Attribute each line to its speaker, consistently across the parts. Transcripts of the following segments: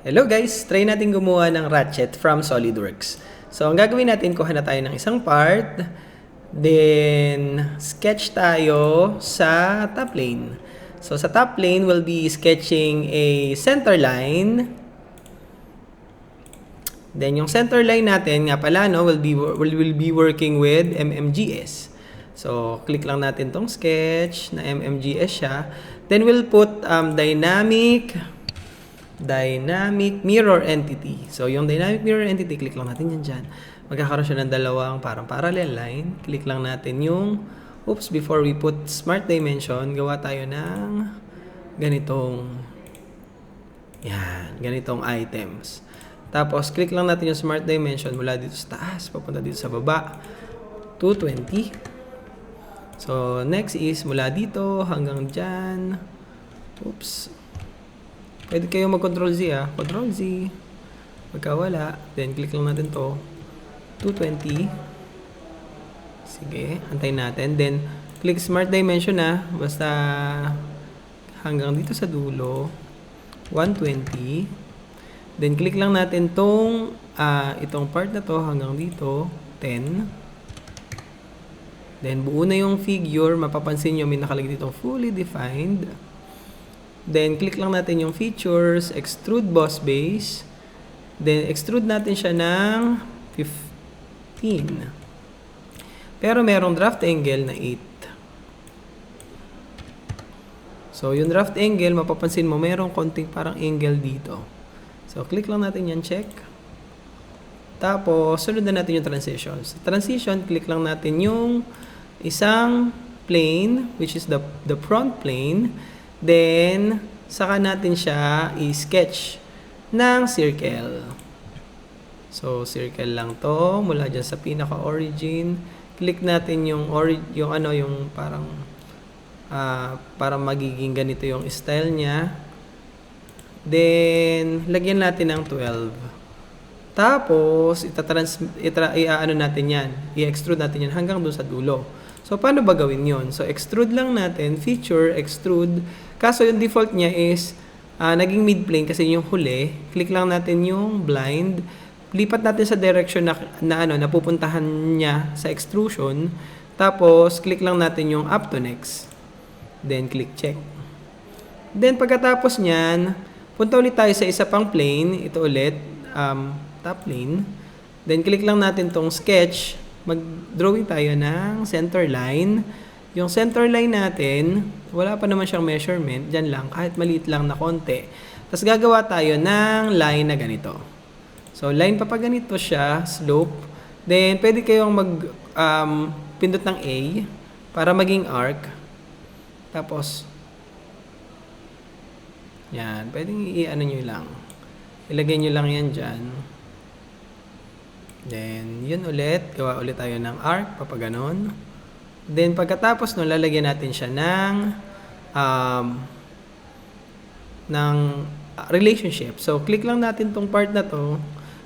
Speaker 1: Hello guys! Try natin gumawa ng ratchet from SolidWorks. So, ang gagawin natin, kuha na tayo ng isang part. Then, sketch tayo sa top plane. So, sa top plane, we'll be sketching a center line. Then, yung center line natin, nga pala, no, will be, will, will be working with MMGS. So, click lang natin tong sketch na MMGS siya. Then, we'll put um, dynamic dynamic mirror entity. So, yung dynamic mirror entity, click lang natin yan dyan. Magkakaroon siya ng dalawang parang parallel line. Click lang natin yung, oops, before we put smart dimension, gawa tayo ng ganitong, yan, ganitong items. Tapos, click lang natin yung smart dimension mula dito sa taas, papunta dito sa baba, 220. So, next is mula dito hanggang dyan. Oops. Pwede kayo mag-control Z ah. Control Z. Pagka wala, then click lang natin to. 220. Sige, antayin natin. Then, click Smart Dimension na. Basta hanggang dito sa dulo. 120. Then, click lang natin tong ah, itong part na to hanggang dito. 10. Then, buo na yung figure. Mapapansin nyo, may nakalagay dito fully defined. Then, click lang natin yung features, extrude boss base. Then, extrude natin siya ng 15. Pero merong draft angle na 8. So, yung draft angle, mapapansin mo, merong konting parang angle dito. So, click lang natin yan, check. Tapos, sunod na natin yung transitions. Transition, click lang natin yung isang plane, which is the, the front plane. Then, saka natin siya i-sketch ng circle. So, circle lang to mula dyan sa pinaka-origin. Click natin yung, ori- yung ano, yung parang ah para magiging ganito yung style niya. Then, lagyan natin ng 12. Tapos, itatrans, itra, i-ano natin yan. I-extrude natin yan hanggang doon sa dulo. So, paano ba gawin yon? So, extrude lang natin, feature, extrude. Kaso, yung default niya is, ah, naging mid-plane kasi yung huli. Click lang natin yung blind. Lipat natin sa direction na, na ano, napupuntahan niya sa extrusion. Tapos, click lang natin yung up to next. Then, click check. Then, pagkatapos niyan, punta ulit tayo sa isa pang plane. Ito ulit, um, top plane. Then, click lang natin tong sketch mag-drawing tayo ng center line. Yung center line natin, wala pa naman siyang measurement, dyan lang, kahit maliit lang na konti. Tapos gagawa tayo ng line na ganito. So, line pa pa ganito siya, slope. Then, pwede kayong mag um, pindot ng A para maging arc. Tapos, yan, pwedeng i-ano nyo lang. Ilagay nyo lang yan dyan. Then, yun ulit. Gawa ulit tayo ng arc, papaganon. Then, pagkatapos nun, lalagyan natin siya ng um, ng relationship. So, click lang natin tong part na to.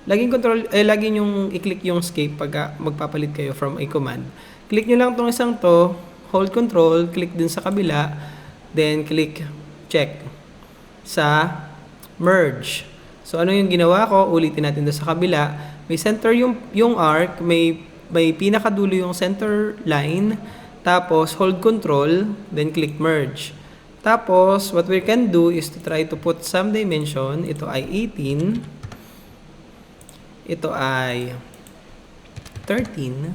Speaker 1: Laging control, eh, lagi yung i-click yung escape pag magpapalit kayo from a command. Click nyo lang tong isang to, hold control, click din sa kabila, then click check sa merge. So, ano yung ginawa ko? Ulitin natin doon sa kabila may center yung yung arc, may may pinakadulo yung center line, tapos hold control, then click merge. Tapos what we can do is to try to put some dimension. Ito ay 18. Ito ay 13.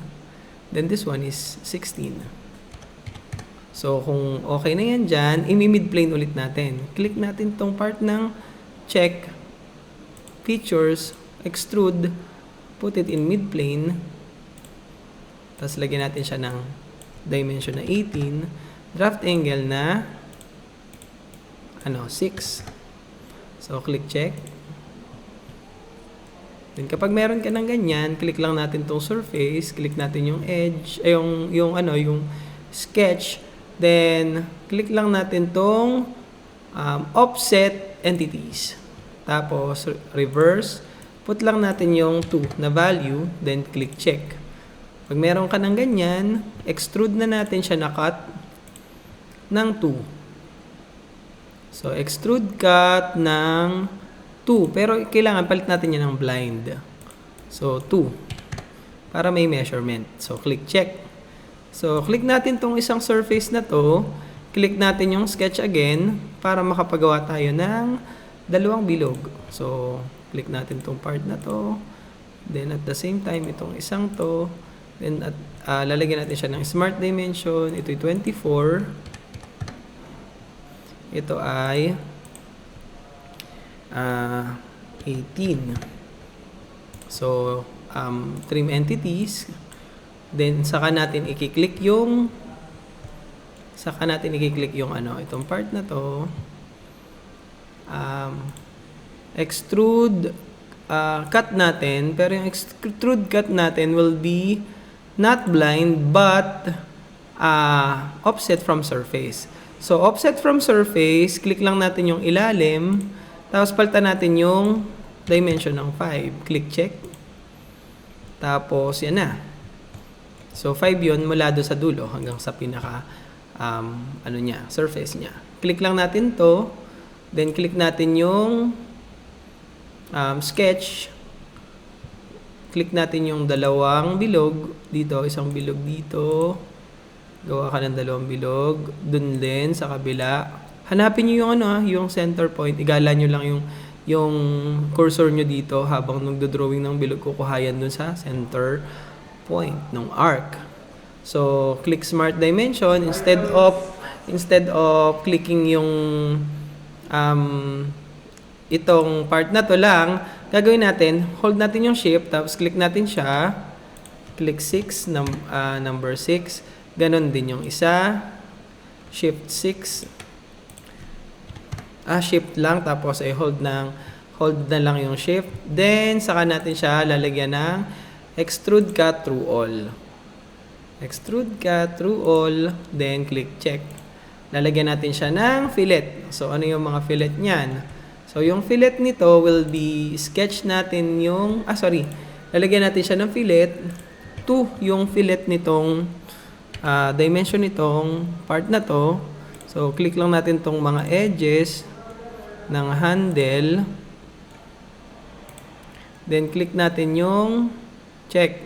Speaker 1: Then this one is 16. So kung okay na yan dyan, imi-mid plane ulit natin. Click natin tong part ng check, features, extrude, put it in mid plane. Tapos lagyan natin siya ng dimension na 18. Draft angle na ano, 6. So, click check. Then, kapag meron ka ng ganyan, click lang natin tong surface, click natin yung edge, ay yung, yung ano, yung sketch. Then, click lang natin tong um, offset entities. Tapos, reverse put lang natin yung 2 na value, then click check. Pag meron ka ng ganyan, extrude na natin siya na cut ng 2. So, extrude cut ng 2 2. Pero kailangan palit natin yan ng blind. So, 2. Para may measurement. So, click check. So, click natin tong isang surface na to. Click natin yung sketch again para makapagawa tayo ng dalawang bilog. So, click natin tong part na to. Then, at the same time, itong isang to. Then, at, ah, lalagyan natin siya ng smart dimension. Ito'y 24. Ito ay ah 18. So, um, trim entities. Then, saka natin i-click yung saka natin i-click yung ano, itong part na to. Um, extrude uh, cut natin, pero yung extrude cut natin will be not blind but uh, offset from surface. So, offset from surface, click lang natin yung ilalim, tapos palitan natin yung dimension ng 5. Click check. Tapos, yan na. So, 5 yun mula do sa dulo hanggang sa pinaka um, ano niya, surface niya. Click lang natin to. Then, click natin yung um, sketch. Click natin yung dalawang bilog. Dito, isang bilog dito. Gawa ka ng dalawang bilog. Dun din, sa kabila. Hanapin nyo yung ano ah, yung center point. Igala nyo lang yung yung cursor nyo dito habang nagdo-drawing ng bilog kukuhayan dun sa center point ng arc. So, click smart dimension instead of instead of clicking yung um, itong part na to lang, gagawin natin, hold natin yung shift, tapos click natin siya, click 6, num, ah, number 6, ganon din yung isa, shift 6, ah, shift lang, tapos ay hold ng, hold na lang yung shift, then saka natin siya lalagyan ng extrude cut through all. Extrude cut through all, then click check. Lalagyan natin siya ng fillet. So, ano yung mga fillet niyan? So, yung fillet nito will be sketch natin yung, ah sorry, lalagyan natin siya ng fillet. 2 yung fillet nitong ah, dimension nitong part na to. So, click lang natin tong mga edges ng handle. Then, click natin yung check.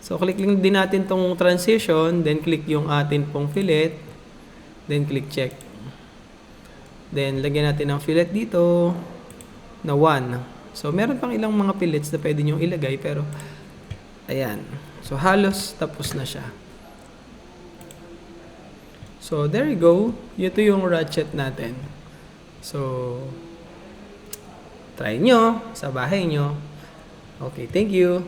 Speaker 1: So, click lang din natin tong transition. Then, click yung atin pong fillet. Then, click check. Then, lagyan natin ng fillet dito na 1. So, meron pang ilang mga fillets na pwede nyo ilagay. Pero, ayan. So, halos tapos na siya. So, there you go. Ito yung ratchet natin. So, try nyo sa bahay nyo. Okay, thank you.